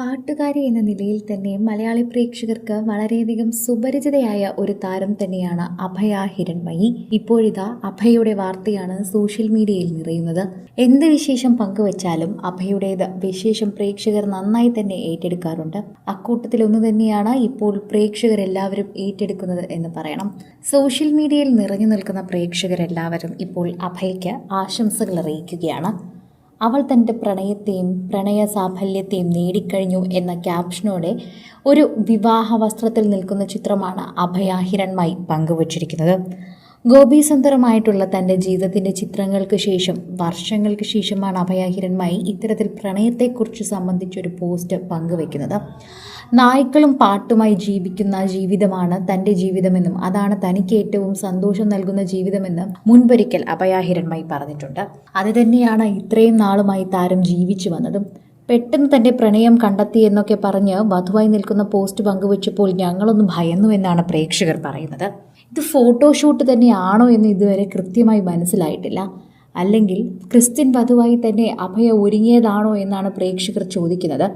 പാട്ടുകാരി എന്ന നിലയിൽ തന്നെ മലയാളി പ്രേക്ഷകർക്ക് വളരെയധികം സുപരിചിതയായ ഒരു താരം തന്നെയാണ് അഭയ ഹിരൺമയി. ഇപ്പോഴിതാ അഭയയുടെ വാർത്തയാണ് സോഷ്യൽ മീഡിയയിൽ നിറയുന്നത്. എന്ത് വിശേഷം പങ്കുവച്ചാലും അഭയുടേത് വിശേഷം പ്രേക്ഷകർ നന്നായി തന്നെ ഏറ്റെടുക്കാറുണ്ട്. അക്കൂട്ടത്തിൽ ഒന്ന് തന്നെയാണ് ഇപ്പോൾ പ്രേക്ഷകരെല്ലാവരും ഏറ്റെടുക്കുന്നത് എന്ന് പറയണം. സോഷ്യൽ മീഡിയയിൽ നിറഞ്ഞു നിൽക്കുന്ന പ്രേക്ഷകരെല്ലാവരും ഇപ്പോൾ അഭയയ്ക്ക് ആശംസകൾ അറിയിക്കുകയാണ് അവൾ തന്റെ പ്രണയത്തെയും പ്രണയ സാഫല്യത്തെയും നേടിക്കഴിഞ്ഞു എന്ന ക്യാപ്ഷനോടെ ഒരു വിവാഹ വസ്ത്രത്തിൽ നിൽക്കുന്ന ചിത്രമാണ് അഭയാഹിരന്മായി പങ്കുവച്ചിരിക്കുന്നത്. ഗോപീസുന്ദരമായിട്ടുള്ള തന്റെ ജീവിതത്തിന്റെ ചിത്രങ്ങൾക്ക് ശേഷം വർഷങ്ങൾക്ക് ശേഷമാണ് അഭയാഹിരന്മായി ഇത്തരത്തിൽ പ്രണയത്തെക്കുറിച്ച് സംബന്ധിച്ചൊരു പോസ്റ്റ് പങ്കുവെക്കുന്നത്. നായ്ക്കളും പാട്ടുമായി ജീവിക്കുന്ന ജീവിതമാണ് തന്റെ ജീവിതമെന്നും അതാണ് തനിക്ക് ഏറ്റവും സന്തോഷം നൽകുന്ന ജീവിതമെന്നും മുൻപൊരിക്കൽ അഭയാഹിരന്മായി പറഞ്ഞിട്ടുണ്ട്. അത് തന്നെയാണ് ഇത്രയും നാളുമായി താരം ജീവിച്ചു വന്നതും. പെട്ടെന്ന് തന്റെ പ്രണയം കണ്ടെത്തി എന്നൊക്കെ പറഞ്ഞ് വധുവായി നിൽക്കുന്ന പോസ്റ്റ് പങ്കുവച്ചപ്പോൾ ഞങ്ങളൊന്ന് ഭയന്നു എന്നാണ് പ്രേക്ഷകർ പറയുന്നത്. ഇത് ഫോട്ടോഷൂട്ട് തന്നെയാണോ എന്ന് ഇതുവരെ കൃത്യമായി മനസ്സിലായിട്ടില്ല. അല്ലെങ്കിൽ ക്രിസ്ത്യൻ വധുവായി തന്നെ അഭയ ഒരുങ്ങിയതാണോ എന്നാണ് പ്രേക്ഷകർ ചോദിക്കുന്നത്.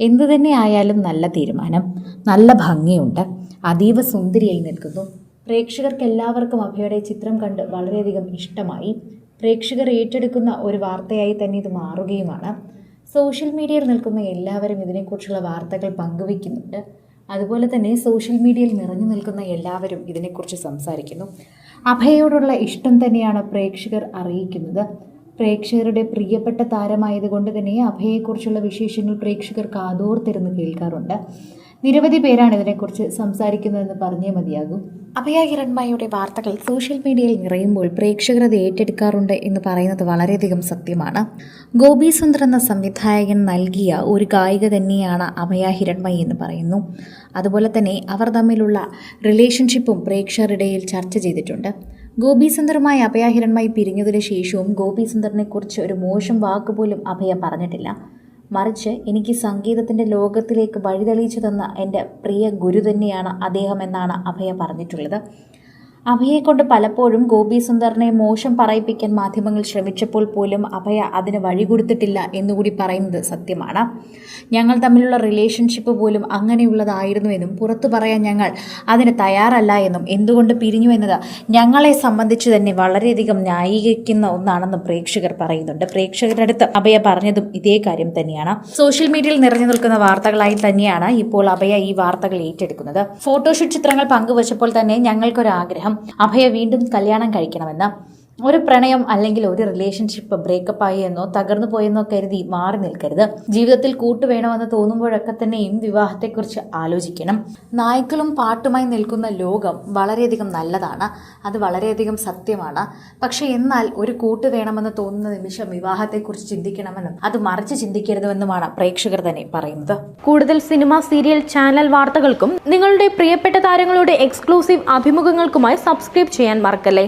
എന്തു തന്നെ ആയാലും നല്ല തീരുമാനം. നല്ല ഭംഗിയുണ്ട്. അതീവ സുന്ദരിയായി നിൽക്കുന്നു. പ്രേക്ഷകർക്ക് എല്ലാവർക്കും അഭയുടെ ചിത്രം കണ്ട് വളരെയധികം ഇഷ്ടമായി. പ്രേക്ഷകർ ഏറ്റെടുക്കുന്ന ഒരു വാർത്തയായി തന്നെ ഇത് മാറുകയുമാണ്. സോഷ്യൽ മീഡിയയിൽ നിൽക്കുന്ന എല്ലാവരും ഇതിനെക്കുറിച്ചുള്ള വാർത്തകൾ പങ്കുവയ്ക്കുന്നുണ്ട്. അതുപോലെ തന്നെ സോഷ്യൽ മീഡിയയിൽ നിറഞ്ഞു നിൽക്കുന്ന എല്ലാവരും ഇതിനെക്കുറിച്ച് സംസാരിക്കുന്നു. അഭയോടുള്ള ഇഷ്ടം തന്നെയാണ് പ്രേക്ഷകർ അറിയിക്കുന്നത്. പ്രേക്ഷകരുടെ പ്രിയപ്പെട്ട താരമായതുകൊണ്ട് തന്നെ അഭയയെക്കുറിച്ചുള്ള വിശേഷങ്ങൾ പ്രേക്ഷകർ കാതോർത്തിരുന്ന് കേൾക്കാറുണ്ട്. നിരവധി പേരാണ് ഇതിനെക്കുറിച്ച് സംസാരിക്കുന്നതെന്ന് പറഞ്ഞേ മതിയാകൂ. അഭയ ഹിരൺമയുടെ വാർത്തകൾ സോഷ്യൽ മീഡിയയിൽ നിറയുമ്പോൾ പ്രേക്ഷകർ ഏറ്റെടുക്കാറുണ്ട് എന്ന് പറയുന്നത് വളരെയധികം സത്യമാണ്. ഗോപി സുന്ദർ എന്ന സംവിധായകൻ നൽകിയ ഒരു ഗായിക തന്നെയാണ് അഭയ ഹിരൺമയി എന്ന് പറയുന്നു. അതുപോലെ തന്നെ അവർ തമ്മിലുള്ള റിലേഷൻഷിപ്പും പ്രേക്ഷകരുടെയിൽ ചർച്ച ചെയ്തിട്ടുണ്ട്. ഗോപി സുന്ദറുമായി അഭയ ഹിരൺമയി പിരിഞ്ഞതിന് ശേഷവും ഗോപി സുന്ദറിനെ കുറിച്ച് ഒരു മോശം വാക്ക് പോലും അഭയ പറഞ്ഞിട്ടില്ല. മറിച്ച് എനിക്ക് സംഗീതത്തിന്റെ ലോകത്തിലേക്ക് വഴിതെളിയിച്ചു തന്ന എന്റെ പ്രിയ ഗുരു തന്നെയാണ് അദ്ദേഹം എന്നാണ് അഭയ പറഞ്ഞിട്ടുള്ളത്. അഭയെ കൊണ്ട് പലപ്പോഴും ഗോപി സുന്ദറിനെ മോശം പറയിപ്പിക്കാൻ മാധ്യമങ്ങൾ ശ്രമിച്ചപ്പോൾ പോലും അഭയ അതിന് വഴി കൊടുത്തിട്ടില്ല എന്നുകൂടി പറയുന്നത് സത്യമാണ്. ഞങ്ങൾ തമ്മിലുള്ള റിലേഷൻഷിപ്പ് പോലും അങ്ങനെയുള്ളതായിരുന്നു എന്നും പുറത്തു പറയാൻ ഞങ്ങൾ അതിന് തയ്യാറല്ല എന്നും എന്തുകൊണ്ട് പിരിഞ്ഞു എന്നത് ഞങ്ങളെ സംബന്ധിച്ച് തന്നെ വളരെയധികം ന്യായീകരിക്കുന്ന ഒന്നാണെന്ന് പ്രേക്ഷകർ പറയുന്നുണ്ട്. പ്രേക്ഷകരുടെ അടുത്ത് അഭയ പറഞ്ഞതും ഇതേ കാര്യം തന്നെയാണ്. സോഷ്യൽ മീഡിയയിൽ നിറഞ്ഞു നിൽക്കുന്ന വാർത്തകളായി തന്നെയാണ് ഇപ്പോൾ അഭയ ഈ വാർത്തകൾ ഏറ്റെടുക്കുന്നത്. ഫോട്ടോഷൂട്ട് ചിത്രങ്ങൾ പങ്കുവച്ചപ്പോൾ തന്നെ ഞങ്ങൾക്കൊരാഗ്രഹം അഭയ വീണ്ടും കല്യാണം കഴിക്കണമെന്ന് ഒരു പ്രണയം അല്ലെങ്കിൽ ഒരു റിലേഷൻഷിപ്പ് ബ്രേക്കപ്പ് ആയി എന്നോ തകർന്നു പോയെന്നോ കരുതി മാറി നിൽക്കരുത്. ജീവിതത്തിൽ കൂട്ട് വേണമെന്ന് തോന്നുമ്പോഴൊക്കെ തന്നെയും വിവാഹത്തെക്കുറിച്ച് ആലോചിക്കണം. നായ്ക്കളും പാട്ടുമായി നിൽക്കുന്ന ലോകം വളരെയധികം നല്ലതാണ്. അത് വളരെയധികം സത്യമാണ്. പക്ഷേ എന്നാൽ ഒരു കൂട്ട് വേണമെന്ന് തോന്നുന്ന നിമിഷം വിവാഹത്തെക്കുറിച്ച് ചിന്തിക്കണമെന്നും അത് മറിച്ച് ചിന്തിക്കരുതുമെന്നുമാണ് പ്രേക്ഷകർ തന്നെ പറയുന്നത്. കൂടുതൽ സിനിമ സീരിയൽ ചാനൽ വാർത്തകൾക്കും നിങ്ങളുടെ പ്രിയപ്പെട്ട താരങ്ങളുടെ എക്സ്ക്ലൂസീവ് അഭിമുഖങ്ങൾക്കുമായി സബ്സ്ക്രൈബ് ചെയ്യാൻ മറക്കല്ലേ?